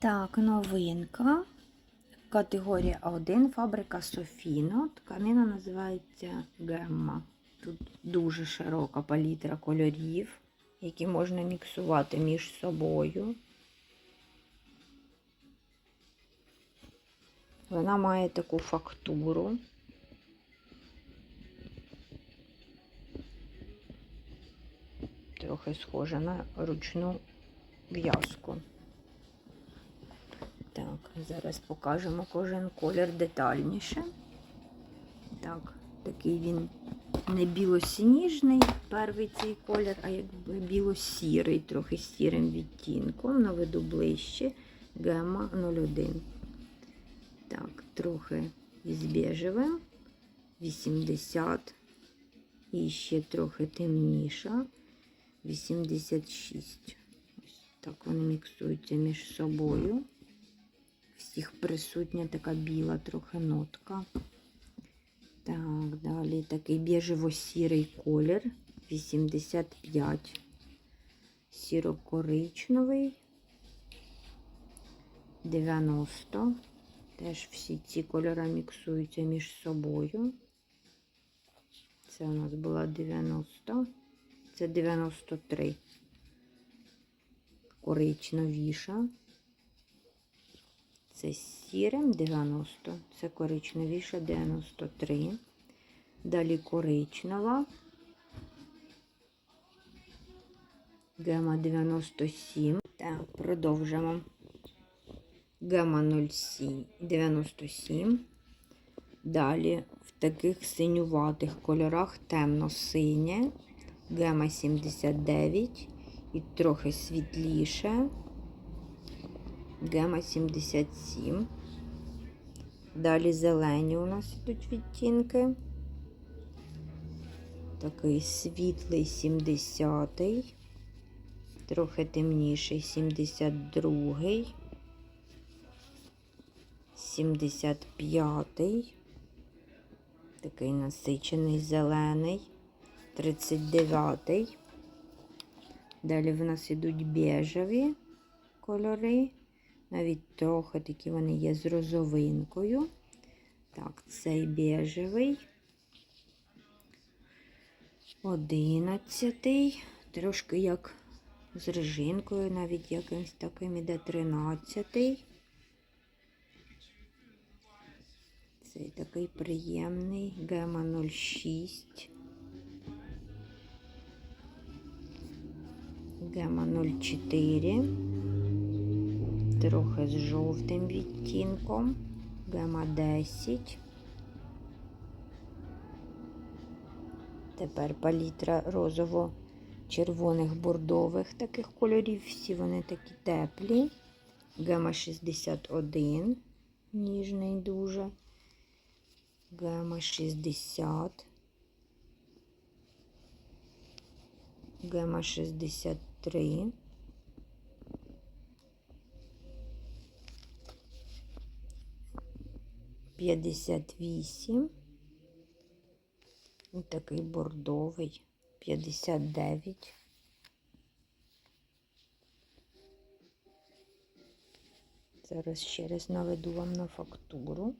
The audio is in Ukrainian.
Так, новинка. Категорія 1, фабрика Софіно. Тканина називається Гемма. Тут дуже широка палітра кольорів, які можна міксувати між собою. Вона має таку фактуру. Трохи схожа на ручну в'язку. Зараз покажемо кожен колір детальніше. Так, такий він не білосніжний, перший цей колір, а якби біло-сірий, трохи сірим відтінком. Наведу ближче. Гема 01. Так, трохи із бежевим. 80. І ще трохи темніша. 86. Ось так вони міксуються між собою. Всіх присутня така біла трохи нотка. Так, далі такий біжево-сірий колір. 85. Сіро-коричневий. 90. Теж всі ці кольори міксуються між собою. Це у нас була 90. Це 93. Коричневіша. Це сірим 90, це коричневіша 93. Далі коричнева. Гема 97. Так, продовжимо. Гема 07, 97. Далі в таких синюватих кольорах темно-синє. Гема 79 і трохи світліше. Гема 77. Далі зелені у нас йдуть відтінки. Такий світлий 70-й, трохи темніший 72-й, 75-й, такий насичений зелений, 39-й. Далі в нас йдуть бежеві кольори. Навіть трохи такі вони є з розовинкою. Так, цей бежевий. Одинадцятий. Трошки як з режинкою, навіть якимось таким іде тринадцятий. Цей такий приємний. Гема 06. Гема 04 трохи з жовтим відтінком, гема 10. Тепер палітра розово-червоних бордових таких кольорів. Всі вони такі теплі. Гема 61, ніжний дуже. Гема 60. Гема 63. П'ятдесят вісім. Ось такий бордовий. П'ятдесят дев'ять. Зараз ще раз наведу вам на фактуру.